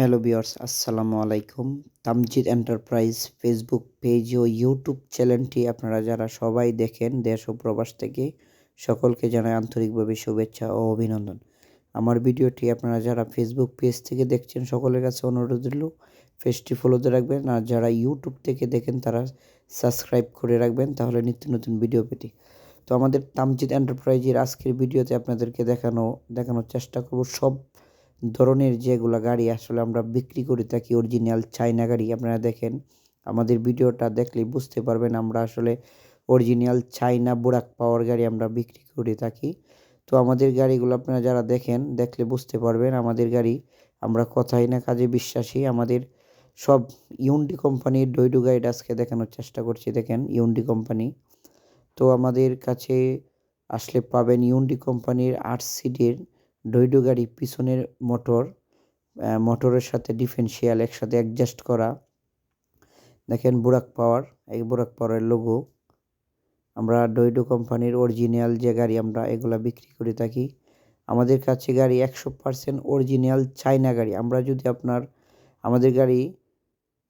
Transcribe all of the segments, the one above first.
Hello viewers আসসালামু আলাইকুম। Tamjid enterprise Facebook page ও ইউটিউব চ্যানেলটি আপনারা যারা সবাই দেখেন দেশ ও প্রবাস থেকে, সকলকে জানাই আন্তরিকভাবে শুভেচ্ছা ও অভিনন্দন। আমার ভিডিওটি আপনারা যারা ফেসবুক পেজ থেকে দেখছেন, সকলের কাছে অনুরোধ রইল, পেজটি ফলোতে রাখবেন। আর যারা ইউটিউব থেকে দেখেন, তারা সাবস্ক্রাইব করে রাখবেন, তাহলে নিত্য নতুন ভিডিও পেতে। তো আমাদের তামজিদ এন্টারপ্রাইজের আজকের ভিডিওতে আপনাদেরকে দেখানো, দেখানোর চেষ্টা করব সব ধরনের যেগুলো গাড়ি আসলে আমরা বিক্রি করে থাকি অরিজিনাল চায়না গাড়ি, আপনারা দেখেন। আমাদের ভিডিওটা দেখলে বুঝতে পারবেন আমরা আসলে অরিজিনাল চাইনা বোরাক পাওয়ার গাড়ি আমরা বিক্রি করে থাকি। তো আমাদের গাড়িগুলো আপনারা যারা দেখেন, দেখলে বুঝতে পারবেন আমাদের গাড়ি, আমরা কথাই না কাজে বিশ্বাসী। আমাদের সব ইউন্ডি কোম্পানির ডৈডু গাইড আজকে দেখানোর চেষ্টা করছি, দেখেন ইউনডি কোম্পানি তো আমাদের কাছে আসলে পাবেন ইউনডি কোম্পানির আট সিটের ডৈডো গাড়ি পিছনের মোটর মোটরের সাথে ডিফেন্সিয়াল একসাথে অ্যাডজাস্ট করা। দেখেন বুরাক পাওয়ার এই বুরাক পাওয়ারের লোগো আমরা ডৈডো কোম্পানির অরিজিনাল যে গাড়ি আমরা এগুলা বিক্রি করে থাকি। আমাদের কাছে গাড়ি একশো পার্সেন্ট অরিজিনাল চাইনা গাড়ি। আমরা যদি আপনার, আমাদের গাড়ি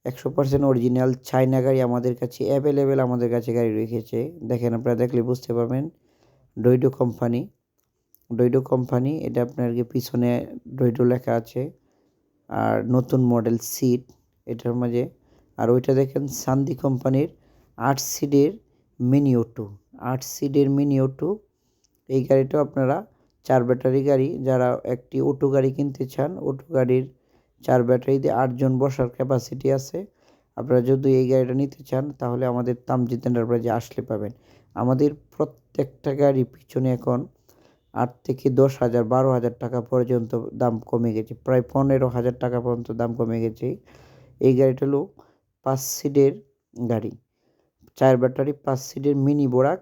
একশো পার্সেন্ট অরিজিনাল চাইনা গাড়ি আমাদের কাছে অ্যাভেলেবেল আমাদের কাছে গাড়ি রেখেছে। দেখেন আপনারা দেখলে বুঝতে পারবেন। ডৈডো কোম্পানি ডৈডো কোম্পানি এটা আপনার কি পিছনে ডৈডো লেখা আছে। আর নতুন মডেল সিট এটার মাঝে। আর ওইটা দেখেন সান্দি কোম্পানির আট সিডের মিনি অটো আট সিডের মিনি অটো এই গাড়িটাও আপনারা চার ব্যাটারি গাড়ি, যারা একটি অটো গাড়ি কিনতে চান অটো গাড়ির চার ব্যাটারিতে আটজন বসার ক্যাপাসিটি আছে। আপনারা যদি এই গাড়িটা নিতে চান, তাহলে আমাদের তামজিৎ এন্টারপ্রাইজে আসলে পাবেন। আমাদের প্রত্যেকটা গাড়ি পিছনে এখন আট থেকে দশ হাজার, বারো হাজার টাকা পর্যন্ত দাম কমে গেছে। প্রায় পনেরো হাজার টাকা পর্যন্ত দাম কমে গেছে এই গাড়িটা হলো পাঁচ সিটের গাড়ি। চার ব্যাটারি, পাঁচ সিটের মিনি বোরাক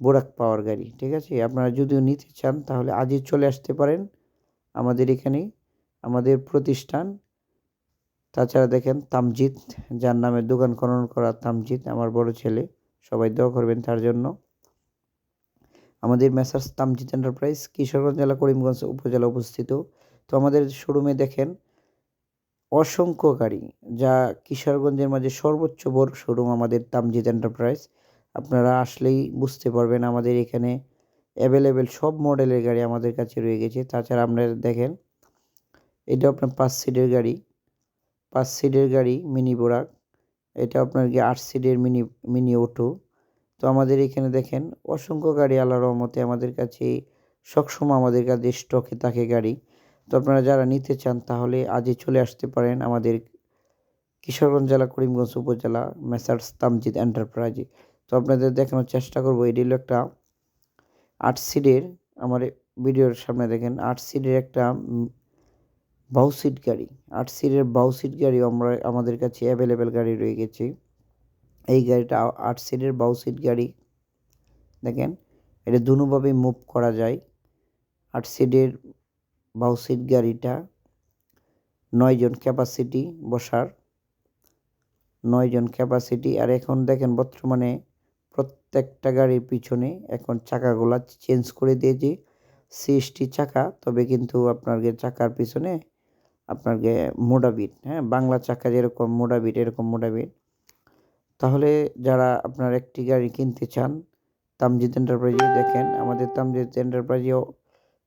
বোরাক পাওয়ার গাড়ি, ঠিক আছে? আপনারা যদিও নিতে চান তাহলে আজই চলে আসতে পারেন আমাদের এখানে, আমাদের প্রতিষ্ঠান। তাছাড়া দেখেন তামজিৎ, যার নামে দোকান খনন করা তামজিৎ, আমার বড় ছেলে, সবাই দোয়া করবেন তার জন্য। আমাদের মেসার্স তামজিৎ এন্টারপ্রাইজ কিশোরগঞ্জ জেলা, করিমগঞ্জ উপজেলা অবস্থিত। তো আমাদের শোরুমে দেখেন, অসংখ্য গাড়ি যা কিশোরগঞ্জের মাঝে সর্বোচ্চ বড় শোরুম আমাদের তামজিৎ এন্টারপ্রাইজ। আপনারা আসলেই বুঝতে পারবেন আমাদের এখানে অ্যাভেলেবেল সব মডেলের গাড়ি আমাদের কাছে রয়ে গেছে। তাছাড়া আপনারা দেখেন এটা আপনার পাঁচ সিটের গাড়ি, পাঁচ সিটের গাড়ি মিনি বোরাক এটা আপনার কি আট সিটের মিনি মিনি অটো তো আমাদের এখানে দেখেন অসংখ্য গাড়ি আল্লাহ রহমতে আমাদের কাছে সবসময় আমাদের কাছে স্টকে থাকে গাড়ি। তো আপনারা যারা নিতে চান তাহলে আজই চলে আসতে পারেন আমাদের কিশোরগঞ্জ জেলা, করিমগঞ্জ উপজেলা, মেসার্স তামজিদ এন্টারপ্রাইজে। তো আপনাদের দেখানোর চেষ্টা করব, এটি হলো একটা আট সিটের আমার ভিডিওর সামনে দেখেন, আট সিটের একটা বাউ সিট গাড়ি। আট সিটের বাউ সিট গাড়ি আমরা, আমাদের কাছে অ্যাভেলেবেল গাড়ি রয়ে গেছে। এই গাড়িটা আট সিটের বাউ সিট গাড়ি। দেখেন, এটা দুভাবে মুভ করা যায়। আট সিটের বাউ সিট গাড়িটা নয়জন ক্যাপাসিটি বসার নয়জন ক্যাপাসিটি আর এখন দেখেন, বর্তমানে প্রত্যেকটা গাড়ির পিছনে এখন চাকাগুলা চেঞ্জ করে দিয়েছে। সিএসটি চাকা, তবে কিন্তু আপনার চাকার পিছনে আপনার মোডাবিট হ্যাঁ? বাংলা চাকা যেরকম মোডাবিট, এরকম মোডাবিট। তাহলে যারা আপনার একটি গাড়ি কিনতে চান, তামজিদ এন্টারপ্রাইজে দেখেন, আমাদের তামজিদ এন্টারপ্রাইজেও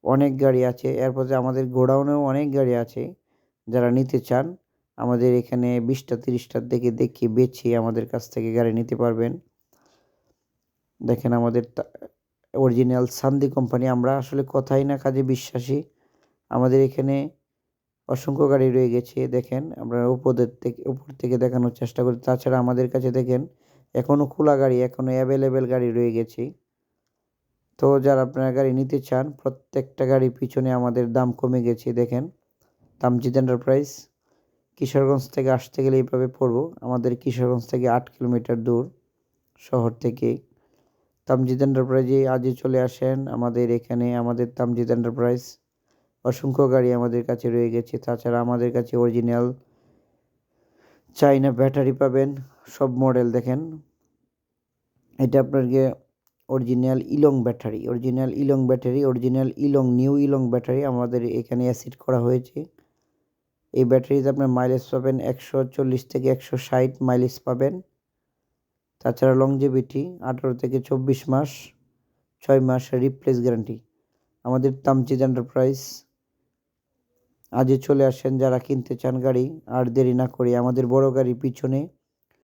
অনেক গাড়ি আছে। এরপরে আমাদের গোডাউনেও অনেক গাড়ি আছে, যারা নিতে চান, আমাদের এখানে বিশটা তিরিশটার দিকে দেখিয়ে বেছে আমাদের কাছ থেকে গাড়ি নিতে পারবেন। দেখেন আমাদের অরিজিনাল সান্দি কোম্পানি আমরা আসলে কথাই না, কাজে বিশ্বাসী। আমাদের এখানে অসংখ্য গাড়ি রয়ে গেছে, দেখেন, আমরা উপদের থেকে, উপর থেকে দেখানোর চেষ্টা করি। তাছাড়া আমাদের কাছে দেখেন এখনও খোলা গাড়ি এখনও অ্যাভেলেবেল গাড়ি রয়ে গেছে। তো যারা আপনারা গাড়ি নিতে চান, প্রত্যেকটা গাড়ির পিছনে আমাদের দাম কমে গেছে, দেখেন তামজিদ এন্টারপ্রাইজ কিশোরগঞ্জ থেকে আসতে গেলে এইভাবে পড়ব। আমাদের কিশোরগঞ্জ থেকে আট কিলোমিটার দূর শহর থেকে। তামজিদ এন্টারপ্রাইজে আজই চলে আসেন, আমাদের এখানে, আমাদের তামজিদ এন্টারপ্রাইজ অসংখ্য গাড়ি আমাদের কাছে রয়ে গেছে। তাছাড়া আমাদের কাছে অরিজিনাল চাইনা ব্যাটারি পাবেন। সব মডেল দেখেন। এটা আপনাকে অরিজিনাল ইলং ব্যাটারি অরিজিনাল ইলং ব্যাটারি অরিজিনাল ইলং নিউ ইলং ব্যাটারি আমাদের এখানে অ্যাসিড করা হয়েছে। এই ব্যাটারিতে আপনার মাইলেজ পাবেন একশো চল্লিশ থেকে একশো ষাট মাইলেজ পাবেন। তাছাড়া লংজিভিটি আঠারো থেকে চব্বিশ মাস, ছয় মাস রিপ্লেস গ্যারান্টি আমাদের তামচিদ এন্টারপ্রাইজ আজই চলে আসেন যারা কিনতে চান গাড়ি, আর দেরি না করে আমাদের বড় গাড়ি পিছনে